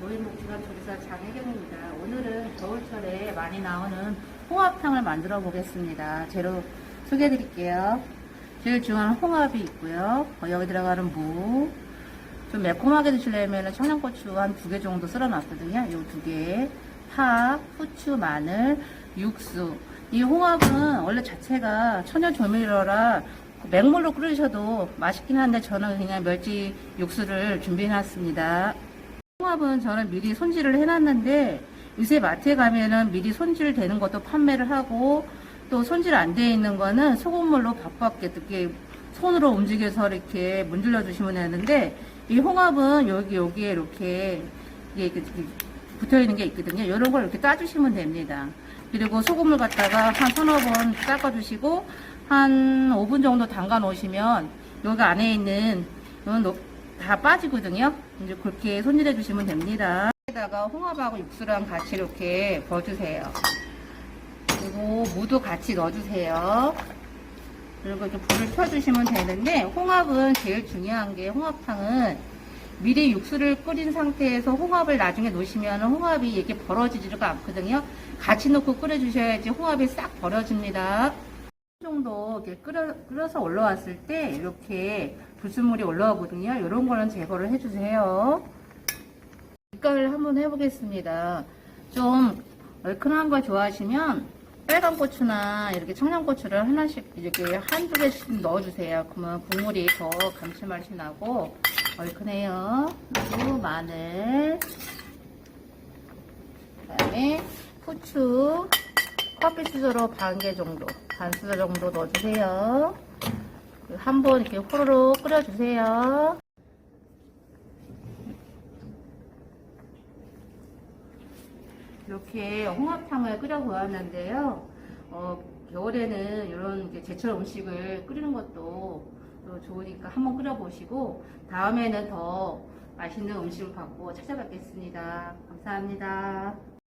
노인복지관 조리사 장혜경입니다. 오늘은 겨울철에 많이 나오는 홍합탕을 만들어 보겠습니다. 재료 소개해 드릴게요. 제일 중요한 홍합이 있고요. 어, 여기 들어가는 무. 좀 매콤하게 드시려면 청양고추 한 두 개 정도 썰어 놨거든요. 요 두 개. 파, 후추, 마늘, 육수. 이 홍합은 원래 자체가 천연 조미료라 맹물로 끓이셔도 맛있긴 한데 저는 그냥 멸치 육수를 준비해 놨습니다. 홍합은 저는 미리 손질을 해놨는데 요새 마트에 가면은 미리 손질되는 것도 판매를 하고 또 손질 안 돼 있는 거는 소금물로 밥밖에 이렇게 손으로 움직여서 이렇게 문질러 주시면 되는데 이 홍합은 여기 여기에 이렇게 이게 붙어 있는 게 있거든요. 이런 걸 이렇게 따주시면 됩니다. 그리고 소금을 갖다가 한 서너 번 닦아주시고 한 5분 정도 담가 놓으시면 여기 안에 있는 다 빠지거든요. 이제 그렇게 손질해 주시면 됩니다. 여기다가 홍합하고 육수랑 같이 이렇게 버주세요. 그리고 무도 같이 넣어주세요. 그리고 이렇게 불을 켜주시면 되는데 홍합은 제일 중요한 게 홍합탕은 미리 육수를 끓인 상태에서 홍합을 나중에 놓으시면 홍합이 이렇게 벌어지지가 않거든요. 같이 넣고 끓여주셔야지 홍합이 싹 벌어집니다. 정도 이렇게 끓여, 끓여 서 올라왔을 때 이렇게 불순물이 올라오거든요. 이런 거는 제거를 해주세요. 빛깔을 한번 해보겠습니다. 좀 얼큰한 거 좋아하시면 빨간 고추나 이렇게 청양고추를 하나씩 이렇게 한두 개씩 넣어주세요. 그러면 국물이 더 감칠맛이 나고 얼큰해요. 그리고 마늘, 그다음에 후추, 커피 수저로 반 개 정도, 반 수저 정도 넣어주세요. 한번 이렇게 호로록 끓여주세요. 이렇게 홍합탕을 끓여 보았는데요. 어, 겨울에는 이런 제철 음식을 끓이는 것도 또 좋으니까 한번 끓여 보시고 다음에는 더 맛있는 음식을 갖고 찾아뵙겠습니다. 감사합니다.